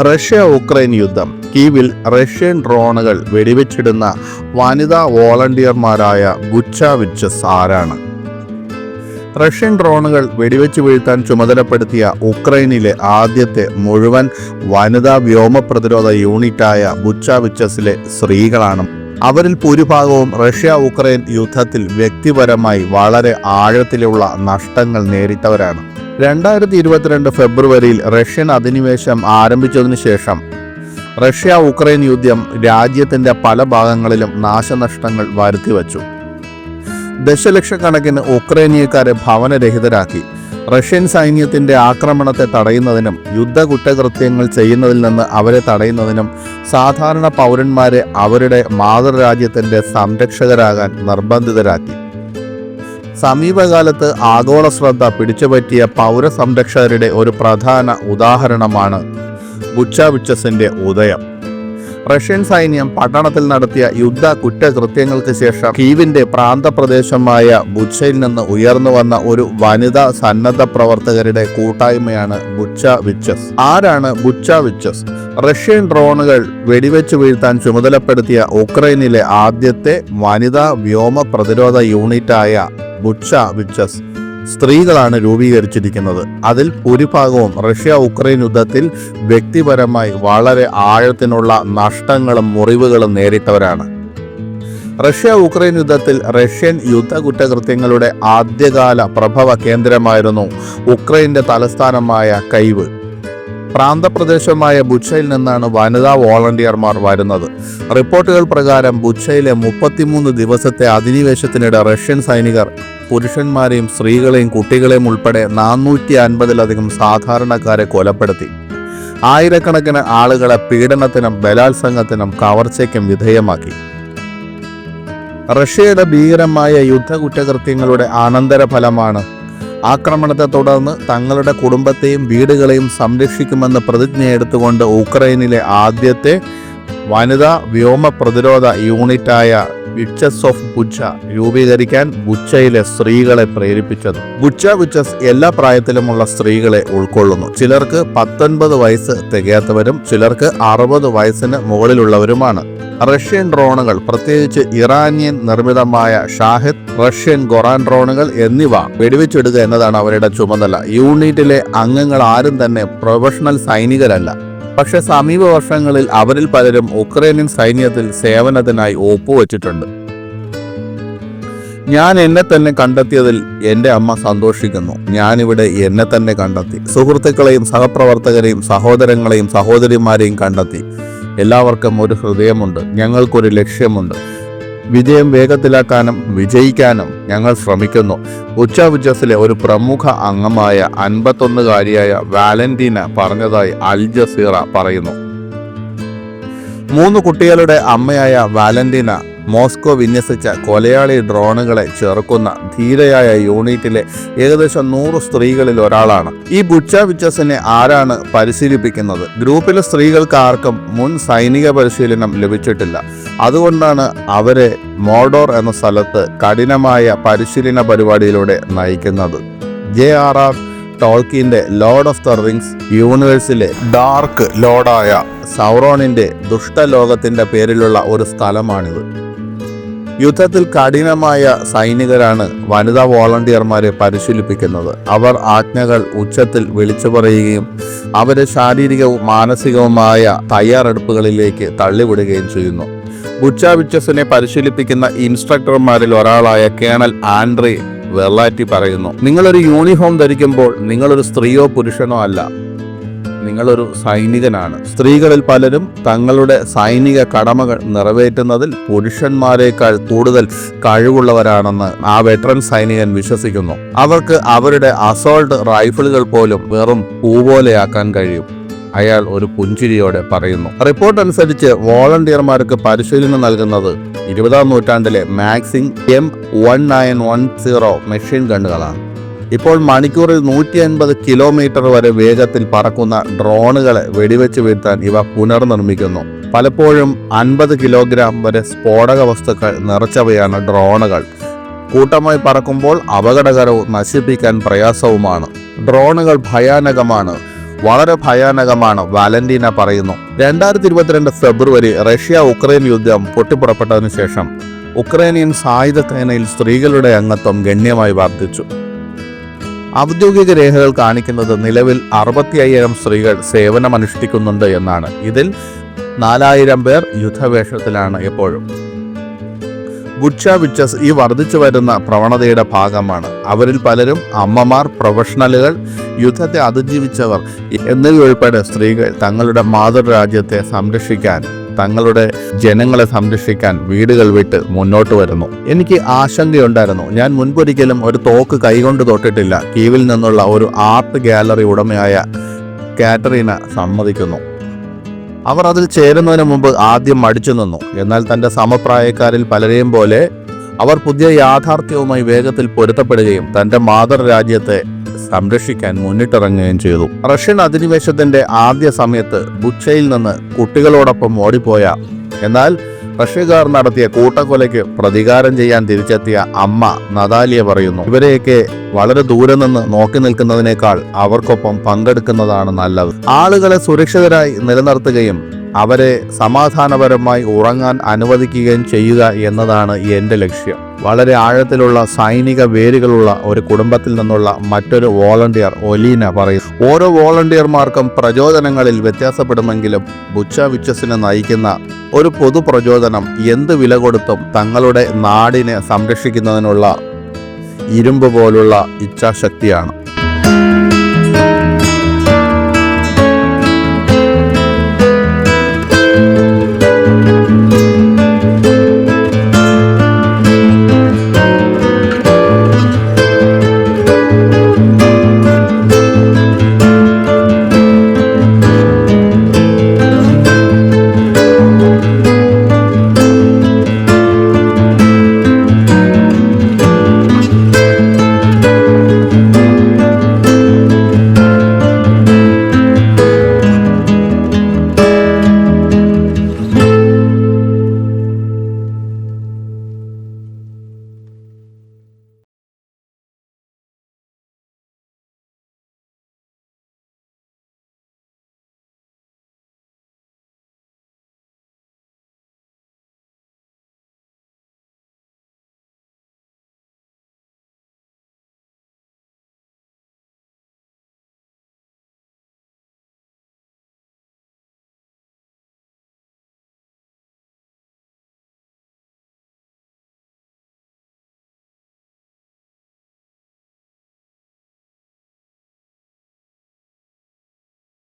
Russia Ukraine യുദ്ധം. കീവിൽ Russian ഡ്രോണുകൾ വെടിവെച്ചിടുന്ന വനിതാ വോളണ്ടിയർമാരായ ബുച്ചാവിച്ചസ് ആരാണ് റഷ്യൻ ഡ്രോണുകൾ വെടിവെച്ച് വീഴ്ത്താൻ ചുമതലപ്പെടുത്തിയ ഉക്രൈനിലെ ആദ്യത്തെ മുഴുവൻ വനിതാ വ്യോമ പ്രതിരോധ യൂണിറ്റായ ബുച്ചാവിച്ചസിലെ സ്ത്രീകളാണ് അവരിൽ ഭൂരിഭാഗവും റഷ്യ ഉക്രൈൻ യുദ്ധത്തിൽ വ്യക്തിപരമായി വളരെ ആഴത്തിലുള്ള നഷ്ടങ്ങൾ നേരിട്ടവരാണ്. രണ്ടായിരത്തി ഇരുപത്തിരണ്ട് ഫെബ്രുവരിയിൽ റഷ്യൻ അധിനിവേശം ആരംഭിച്ചതിനു ശേഷം റഷ്യ ഉക്രൈൻ യുദ്ധം രാജ്യത്തിന്റെ പല ഭാഗങ്ങളിലും നാശനഷ്ടങ്ങൾ വരുത്തിവച്ചു. ദശലക്ഷക്കണക്കിന് ഉക്രൈനിയക്കാരെ ഭവനരഹിതരാക്കി. റഷ്യൻ സൈന്യത്തിന്റെ ആക്രമണത്തെ തടയുന്നതിനും യുദ്ധ കുറ്റകൃത്യങ്ങൾ ചെയ്യുന്നതിൽ നിന്ന് അവരെ തടയുന്നതിനും സാധാരണ പൗരന്മാരെ അവരുടെ മാതൃരാജ്യത്തിന്റെ സംരക്ഷകരാകാൻ നിർബന്ധിതരാക്കി. സമീപകാലത്ത് ആഗോള ശ്രദ്ധ പിടിച്ചുപറ്റിയ പൗരസംരക്ഷകരുടെ ഒരു പ്രധാന ഉദാഹരണമാണ് ബുച്ചാവിച്ചസിന്റെ ഉദയം. റഷ്യൻ സൈന്യം പട്ടണത്തിൽ നടത്തിയ യുദ്ധ കുറ്റകൃത്യങ്ങൾക്ക് ശേഷം കീവിന്റെ പ്രാന്തപ്രദേശമായ ബുച്ചയിൽ നിന്ന് ഉയർന്നു വന്ന ഒരു വനിതാ സന്നദ്ധ പ്രവർത്തകരുടെ കൂട്ടായ്മയാണ് ബുച്ച വിച്ചസ്. ആരാണ് ബുച്ച വിച്ചസ്? റഷ്യൻ ഡ്രോണുകൾ വെടിവെച്ച് വീഴ്ത്താൻ ചുമതലപ്പെടുത്തിയ ഉക്രൈനിലെ ആദ്യത്തെ വനിതാ വ്യോമ പ്രതിരോധ യൂണിറ്റായ ബുച്ച വിച്ചസ്. സ്ത്രീകളാണ് രൂപീകരിച്ചിരിക്കുന്നത്. അതിൽ ഭൂരിഭാഗവും റഷ്യ ഉക്രൈൻ യുദ്ധത്തിൽ വ്യക്തിപരമായി വളരെ ആഴത്തിനുള്ള നഷ്ടങ്ങളും മുറിവുകളും നേരിട്ടവരാണ്. റഷ്യ ഉക്രൈൻ യുദ്ധത്തിൽ റഷ്യൻ യുദ്ധ കുറ്റകൃത്യങ്ങളുടെ ആദ്യകാല പ്രഭവ കേന്ദ്രമായിരുന്നു ഉക്രൈന്റെ തലസ്ഥാനമായ കൈവ്. പ്രാന്തപ്രദേശമായ ബുച്ചയിൽ നിന്നാണ് വനിതാ വോളണ്ടിയർമാർ വരുന്നത്. റിപ്പോർട്ടുകൾ പ്രകാരം ബുച്ചയിലെ മുപ്പത്തിമൂന്ന് ദിവസത്തെ അധിനിവേശത്തിനിടെ റഷ്യൻ സൈനികർ പുരുഷന്മാരെയും സ്ത്രീകളെയും കുട്ടികളെയും ഉൾപ്പെടെ നാനൂറ്റി അൻപതിലധികം സാധാരണക്കാരെ കൊലപ്പെടുത്തി. ആയിരക്കണക്കിന് ആളുകളെ പീഡനത്തിനും ബലാത്സംഗത്തിനും കവർച്ചയ്ക്കും വിധേയമാക്കി. റഷ്യയുടെ ഭീകരമായ യുദ്ധ കുറ്റകൃത്യങ്ങളുടെ അനന്തരഫലമാണ് ആക്രമണത്തെ തുടർന്ന് തങ്ങളുടെ കുടുംബത്തെയും വീടുകളെയും സംരക്ഷിക്കുമെന്ന് പ്രതിജ്ഞയെടുത്തുകൊണ്ട് ഉക്രൈനിലെ ആദ്യത്തെ വനിതാ വ്യോമ പ്രതിരോധ യൂണിറ്റായ വിച്ചസ് ഓഫ് ബുച്ച രൂപീകരിക്കാൻ ബുച്ചയിലെ സ്ത്രീകളെ പ്രേരിപ്പിച്ചത്. ബുച്ച വിച്ചസ് എല്ലാ പ്രായത്തിലുമുള്ള സ്ത്രീകളെ ഉൾക്കൊള്ളുന്നു. ചിലർക്ക് പത്തൊൻപത് വയസ്സ് തികയാത്തവരും ചിലർക്ക് അറുപത് വയസ്സിന് മുകളിലുള്ളവരുമാണ്. റഷ്യൻ ഡ്രോണുകൾ പ്രത്യേകിച്ച് ഇറാനിയൻ നിർമ്മിതമായ ഷാഹിദ് റഷ്യൻ ഗൊറാൻ ഡ്രോണുകൾ എന്നിവ വെടിവെച്ചിടുക എന്നതാണ് അവരുടെ ചുമതല. യൂണിറ്റിലെ അംഗങ്ങൾ ആരും തന്നെ പ്രൊഫഷണൽ സൈനികരല്ല. പക്ഷെ സമീപ വർഷങ്ങളിൽ അവരിൽ പലരും ഉക്രൈനിയൻ സൈന്യത്തിൽ സേവനത്തിനായി ഒപ്പുവെച്ചിട്ടുണ്ട്. ഞാൻ എന്നെ തന്നെ കണ്ടെത്തിയതിൽ എന്റെ അമ്മ സന്തോഷിക്കുന്നു. ഞാനിവിടെ എന്നെ തന്നെ കണ്ടെത്തി. സുഹൃത്തുക്കളെയും സഹപ്രവർത്തകരെയും സഹോദരങ്ങളെയും സഹോദരിമാരെയും കണ്ടെത്തി. എല്ലാവർക്കും ഒരു ഹൃദയമുണ്ട്. ഞങ്ങൾക്കൊരു ലക്ഷ്യമുണ്ട്. വിജയം വേഗത്തിലാക്കാനും വിജയിക്കാനും ഞങ്ങൾ ശ്രമിക്കുന്നു. ഉച്ചവിജസിലെ ഒരു പ്രമുഖ അംഗമായ അൻപത്തൊന്നുകാരിയായ വാലന്റീന പറഞ്ഞതായി അൽ ജസീറ പറയുന്നു. മൂന്ന് കുട്ടികളുടെ അമ്മയായ വാലന്റീന മോസ്കോ വിന്യസിച്ച കൊലയാളി ഡ്രോണുകളെ ചെറുക്കുന്ന ധീരയായ യൂണിറ്റിലെ ഏകദേശം നൂറ് സ്ത്രീകളിൽ ഒരാളാണ്. ഈ ബുച്ച വിച്ചസിനെ ആരാണ് പരിശീലിപ്പിക്കുന്നത്? ഗ്രൂപ്പിലെ സ്ത്രീകൾക്ക് ആർക്കും മുൻ സൈനിക പരിശീലനം ലഭിച്ചിട്ടില്ല. അതുകൊണ്ടാണ് അവരെ മോഡോർ എന്ന സ്ഥലത്ത് കഠിനമായ പരിശീലന പരിപാടിയിലൂടെ നയിക്കുന്നത്. ജെ ആർ ആർ ടോൾക്കിന്റെ ലോർഡ് ഓഫ് ദ റിങ്സ് യൂണിവേഴ്സിലെ ഡാർക്ക് ലോർഡായ സൗറോണിന്റെ ദുഷ്ടലോകത്തിന്റെ പേരിലുള്ള ഒരു സ്ഥലമാണിത്. യുദ്ധത്തിൽ കഠിനമായ സൈനികരാണ് വനിതാ വോളണ്ടിയർമാരെ പരിശീലിപ്പിക്കുന്നത്. അവർ ആജ്ഞകൾ ഉച്ചത്തിൽ വിളിച്ചു പറയുകയും അവരെ ശാരീരികവും മാനസികവുമായ തയ്യാറെടുപ്പുകളിലേക്ക് തള്ളിവിടുകയും ചെയ്യുന്നു. ബുച്ച വിച്ചസിനെ പരിശീലിപ്പിക്കുന്ന ഇൻസ്ട്രക്ടർമാരിൽ ഒരാളായ കേണൽ ആൻഡ്രി വെള്ളാറ്റി പറയുന്നു നിങ്ങളൊരു യൂണിഫോം ധരിക്കുമ്പോൾ നിങ്ങളൊരു സ്ത്രീയോ പുരുഷനോ അല്ല. നിങ്ങളൊരു സൈനികനാണ്. സ്ത്രീകളിൽ പലരും തങ്ങളുടെ സൈനിക കടമകൾ നിറവേറ്റുന്നതിൽ പുരുഷന്മാരെക്കാൾ കൂടുതൽ കഴിവുള്ളവരാണെന്ന് ആ വെറ്ററൻ സൈനികൻ വിശ്വസിക്കുന്നു. അവർക്ക് അവരുടെ അസോൾട്ട് റൈഫിളുകൾ പോലും വെറും പൂപോലെയാക്കാൻ കഴിയും. അയാൾ ഒരു പുഞ്ചിരിയോടെ പറയുന്നു. റിപ്പോർട്ട് അനുസരിച്ച് വോളണ്ടിയർമാർക്ക് പരിശീലനം നൽകുന്നത് ഇരുപതാം നൂറ്റാണ്ടിലെ Maxim M one nine one zero machine ഗണ്ണുകളാണ്. ഇപ്പോൾ മണിക്കൂറിൽ നൂറ്റി അൻപത് കിലോമീറ്റർ വരെ വേഗത്തിൽ പറക്കുന്ന ഡ്രോണുകളെ വെടിവെച്ച് വീഴ്ത്താൻ ഇവ പുനർനിർമ്മിക്കുന്നു. പലപ്പോഴും അൻപത് കിലോഗ്രാം വരെ സ്ഫോടക വസ്തുക്കൾ നിറച്ചവയാണ് ഡ്രോണുകൾ. കൂട്ടമായി പറക്കുമ്പോൾ അപകടകരവും നശിപ്പിക്കാൻ പ്രയാസവുമാണ്. ഡ്രോണുകൾ ഭയാനകമാണ്. വളരെ ഭയാനകമാണ് വാലന്റീന പറയുന്നു. രണ്ടായിരത്തി ഇരുപത്തിരണ്ട് ഫെബ്രുവരി റഷ്യ ഉക്രൈൻ യുദ്ധം പൊട്ടിപ്പുറപ്പെട്ടതിനു ശേഷം ഉക്രൈനിയൻ സായുധ സേനയിൽ സ്ത്രീകളുടെ അംഗത്വം ഗണ്യമായി വർദ്ധിച്ചു. ഔദ്യോഗിക രേഖകൾ കാണിക്കുന്നത് നിലവിൽ അറുപത്തി അയ്യായിരം സ്ത്രീകൾ സേവനമനുഷ്ഠിക്കുന്നുണ്ട് എന്നാണ്. ഇതിൽ നാലായിരം പേർ യുദ്ധവേഷത്തിലാണ് എപ്പോഴും. ബുച്ച വിച്ചസ് ഈ വർദ്ധിച്ചു വരുന്ന പ്രവണതയുടെ ഭാഗമാണ്. അവരിൽ പലരും അമ്മമാർ പ്രൊഫഷണലുകൾ യുദ്ധത്തെ അതിജീവിച്ചവർ എന്നിവയുൾപ്പെടെ സ്ത്രീകൾ തങ്ങളുടെ മാതൃരാജ്യത്തെ സംരക്ഷിക്കാൻ തങ്ങളുടെ ജനങ്ങളെ സംരക്ഷിക്കാൻ വീടുകൾ വിട്ട് മുന്നോട്ട് വരുന്നു. എനിക്ക് ആശങ്കയുണ്ടായിരുന്നു. ഞാൻ മുൻപൊരിക്കലും ഒരു തോക്ക് കൈകൊണ്ട് തൊട്ടിട്ടില്ല. കീവിൽ നിന്നുള്ള ഒരു ആർട്ട് ഗാലറി ഉടമയായ കാറ്ററീന സമ്മതിക്കുന്നു. അവർ അതിൽ ചേരുന്നതിന് മുമ്പ് ആദ്യം മടിച്ചു നിന്നു. എന്നാൽ തന്റെ സമപ്രായക്കാരിൽ പലരെയും പോലെ അവർ പുതിയ യാഥാർത്ഥ്യവുമായി വേഗത്തിൽ പൊരുത്തപ്പെടുകയും തന്റെ മാതൃരാജ്യത്തെ സംരക്ഷിക്കാൻ മുന്നിട്ടിറങ്ങുകയും ചെയ്തു. റഷ്യൻ അധിനിവേശത്തിന്റെ ആദ്യ സമയത്ത് ബുച്ചയിൽ നിന്ന് കുട്ടികളോടൊപ്പം ഓടിപ്പോയ എന്നാൽ റഷ്യക്കാർ നടത്തിയ കൂട്ടക്കൊലയ്ക്ക് പ്രതികാരം ചെയ്യാൻ തിരിച്ചെത്തിയ അമ്മ നദാലിയ പറയുന്നു ഇവരെയൊക്കെ വളരെ ദൂരെ നിന്ന് നോക്കി നിൽക്കുന്നതിനേക്കാൾ അവർക്കൊപ്പം പങ്കെടുക്കുന്നതാണ് നല്ലത്. ആളുകളെ സുരക്ഷിതരായി നിലനിർത്തുകയും അവരെ സമാധാനപരമായി ഉറങ്ങാൻ അനുവദിക്കുകയും ചെയ്യുക എന്നതാണ് എന്റെ ലക്ഷ്യം. വളരെ ആഴത്തിലുള്ള സൈനിക വേരുകളുള്ള ഒരു കുടുംബത്തിൽ നിന്നുള്ള മറ്റൊരു വോളണ്ടിയർ ഒലീന പറയുന്നു. ഓരോ വോളണ്ടിയർമാർക്കും പ്രചോദനങ്ങളിൽ വ്യത്യാസപ്പെടുമെങ്കിലും ബുച്ച വിച്ചസിനെ നയിക്കുന്ന ഒരു പൊതു പ്രചോദനം എന്ത് വില കൊടുത്തും തങ്ങളുടെ നാടിനെ സംരക്ഷിക്കുന്നതിനുള്ള ഇരുമ്പ് പോലുള്ള ഇച്ഛാശക്തിയാണ്.